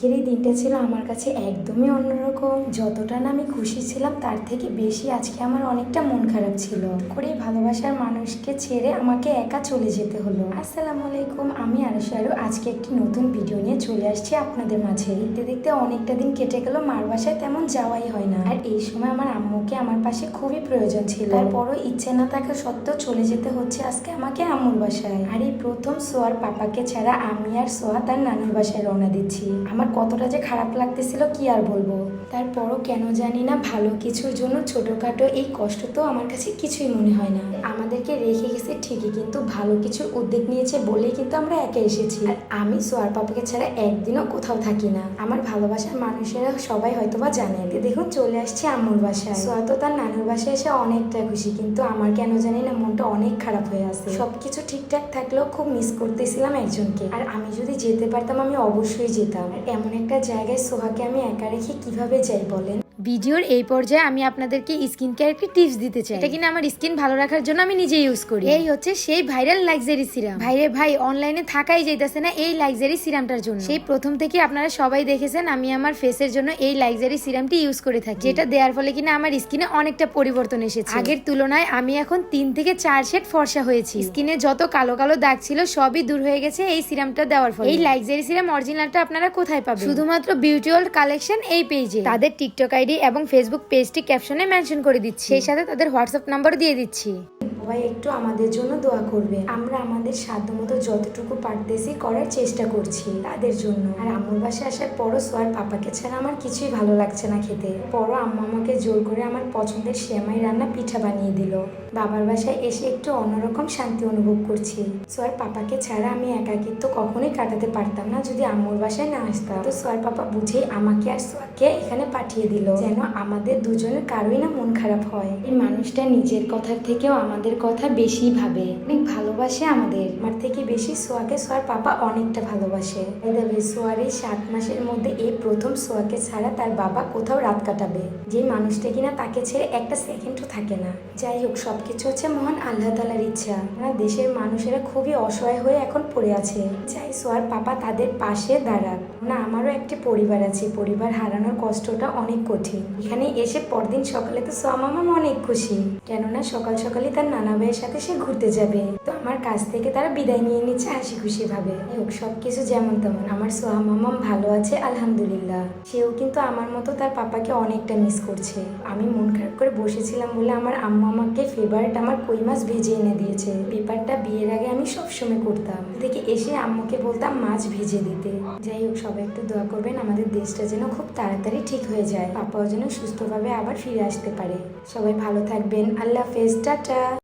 আজকের এই দিনটা ছিল আমার কাছে একদমই অন্যরকম। যতটা না আমি খুশি ছিলাম, তার থেকে বেশি আজকে আমার অনেকটা মন খারাপ ছিল। করে ভালোবাসার মানুষকে ছেড়ে আমাকে একা চলে যেতে হলো। আসসালামু আলাইকুম, আমি আরশারু আজকে একটি নতুন ভিডিও নিয়ে চলে আসছি আপনাদের মাঝে। দেখতে দেখতে অনেকটা দিন কেটে গেল, মার বাসায় তেমন যাওয়াই হয় না। আর এই সময় আমার আম্মুকে আমার পাশে খুবই প্রয়োজন ছিল। আর তারপরও ইচ্ছে না থাকা সত্ত্বেও চলে যেতে হচ্ছে আজকে আমাকে আম্মুর বাসায়। আর এই প্রথম সোয়ার পাপাকে ছাড়া আমি আর সোয়া তার নানুর বাসায় রওনা দিচ্ছি। আমার কতটা যে খারাপ লাগতেছিল কি আর বলব? তারপরও কেন জানি না ভালো কিছুর জন্য ছোটখাটো এই কষ্ট তো আমার কাছে কিছুই মনে হয় না। আমাদেরকে রেখে গেছে ঠিকই কিন্তু ভালো কিছুর উদ্যোগ নিয়েছে বলেই কিন্তু আমরা একা এসেছি। আর আমি সোয়ার পাপাকে ছাড়া একদিনও কোথাও থাকি না। আমার ভালোবাসার মানুষেরা সবাই হয়তোবা জানে। তো দেখুন চলে আসছি আম্মুর বাসায়। সোয়া তো তার নানুর বাসায় এসে অনেকটা খুশি কিন্তু আমার কেন জানি না মনটা অনেক খারাপ হয়ে আছে। সবকিছু ঠিকঠাক থাকলেও খুব মিস করতেছিলাম একজনকে। আর আমি যদি যেতে পারতাম আমি অবশ্যই যেতাম। এমন একটা জায়গায় সোহাকে আমি একা রেখে কীভাবে যাই বলেন? ভিডিওর এই পর্যায়ে আমি আপনাদেরকে স্কিন কেয়ার একটি টিপস দিতে চাই। এটা কিনা আমার স্কিন ভালো রাখার জন্য আমি নিজে ইউজ করি। এই হচ্ছে সেই ভাইরাল লাক্সারি সিরাম ভাইরে ভাই অনলাইনে থাকাই যাইতেছে না এই লাক্সারি সিরামটার জন্য। সেই প্রথম থেকে আপনারা সবাই দেখেছেন আমি আমার ফেসের জন্য এই লাক্সারি সিরামটি ইউজ করে থাকি। যেটা দেওয়ার ফলে কিনা আমার স্কিনে অনেকটা পরিবর্তন এসেছে। আগের তুলনায় আমি এখন তিন থেকে চার শেড ফর্সা হয়েছি। স্কিনে যত কালো কালো দাগ ছিল সবই দূর হয়ে গেছে এই সিরামটা দেওয়ার ফলে। এই লাক্সারি সিরাম অরিজিনালটা আপনারা কোথায় পাবেন? শুধুমাত্র বিউটি ওয়ার্ল্ড কালেকশন এই পেজে তাদের টিকটক আইডি এবং ফেসবুক পেজটি ক্যাপশনে মেনশন করে দিচ্ছি। সেই সাথে তাদের হোয়াটসঅ্যাপ নাম্বার দিয়ে দিচ্ছি। সবাই একটু আমাদের জন্য দোয়া করবে আমরা আমাদের সাধ্যমতো যতটুকু পারতেছি করার চেষ্টা করছি তাদের জন্য। আর আম্মুর বাসায় আসার পরও সোয়ার পাপাকে ছাড়া আমার কিছুই ভালো লাগছে না খেতে। পরও আম্মু আমাকে জোর করে আমার পছন্দের সেমাই রান্না পিঠা বানিয়ে দিল। বাবার বাসায় এসে একটু অন্যরকম শান্তি অনুভব করছি। সোয়ার পাপাকে ছাড়া আমি একাকিত্ব কখনোই কাটাতে পারতাম না যদি আম্মুর বাসায় না আসতাম। তো সোয়ার পাপা বুঝেই আমাকে আর সোয়াকে এখানে পাঠিয়ে দিল। যেন আমাদের দুজনের কারোই না মন খারাপ হয়। এই মানুষটা নিজের কথার থেকেও আমাদের কথা বেশি ভাবে। অনেক ভালোবাসে আমাদের। আমার থেকে বেশি সোয়াকে সোয়ার পাপা অনেকটা ভালোবাসে। সোয়ার এই সাত মাসের মধ্যে এই প্রথম সোয়াকে ছাড়া তার বাবা কোথাও রাত কাটাবে। যে মানুষটা কিনা তাকে ছেড়ে একটা সেকেন্ডও থাকে না। যাই হোক, সবকিছু হচ্ছে মহান আল্লাহ তালার ইচ্ছা। আমরা দেশের মানুষেরা খুবই অসহায় হয়ে এখন পড়ে আছে। চাই সোয়ার পাপা তাদের পাশে দাঁড়াক। না, আমারও একটি পরিবার আছে। পরিবার হারানোর কষ্টটা অনেক কঠিন। এখানে এসে পরদিন সকালে তো সোয়া মামা অনেক খুশি। কেননা সকাল সকালে তার নানা ভাইয়ের সাথে সে ঘুরতে যাবে। তো আমার কাছ থেকে তারা বিদায় নিয়ে নিচ্ছে হাসি খুশি ভাবে হোক সবকিছু যেমন তেমন। আমার সোহা মামাম ভালো আছে, আলহামদুলিল্লাহ। সেও কিন্তু আমার মতো তার পাপাকে অনেকটা মিস করছে। আমি মন খারাপ করে বসেছিলাম বলে আমার আম্মু আমাকে ফেভারিট আমার কই মাছ ভেজে এনে দিয়েছে। পেপারটা বিয়ের আগে আমি সবসময় করতাম। দেখে এসে আম্মুকে বলতাম মাছ ভেজে দিতে। যাই হোক সবাই একটু দোয়া করবেন, আমাদের দেশটা যেন খুব তাড়াতাড়ি ঠিক হয়ে যায়। পাপাও যেন সুস্থভাবে আবার ফিরে আসতে পারে। সবাই ভালো থাকবেন। আল্লাহ হাফেজ। টাটা।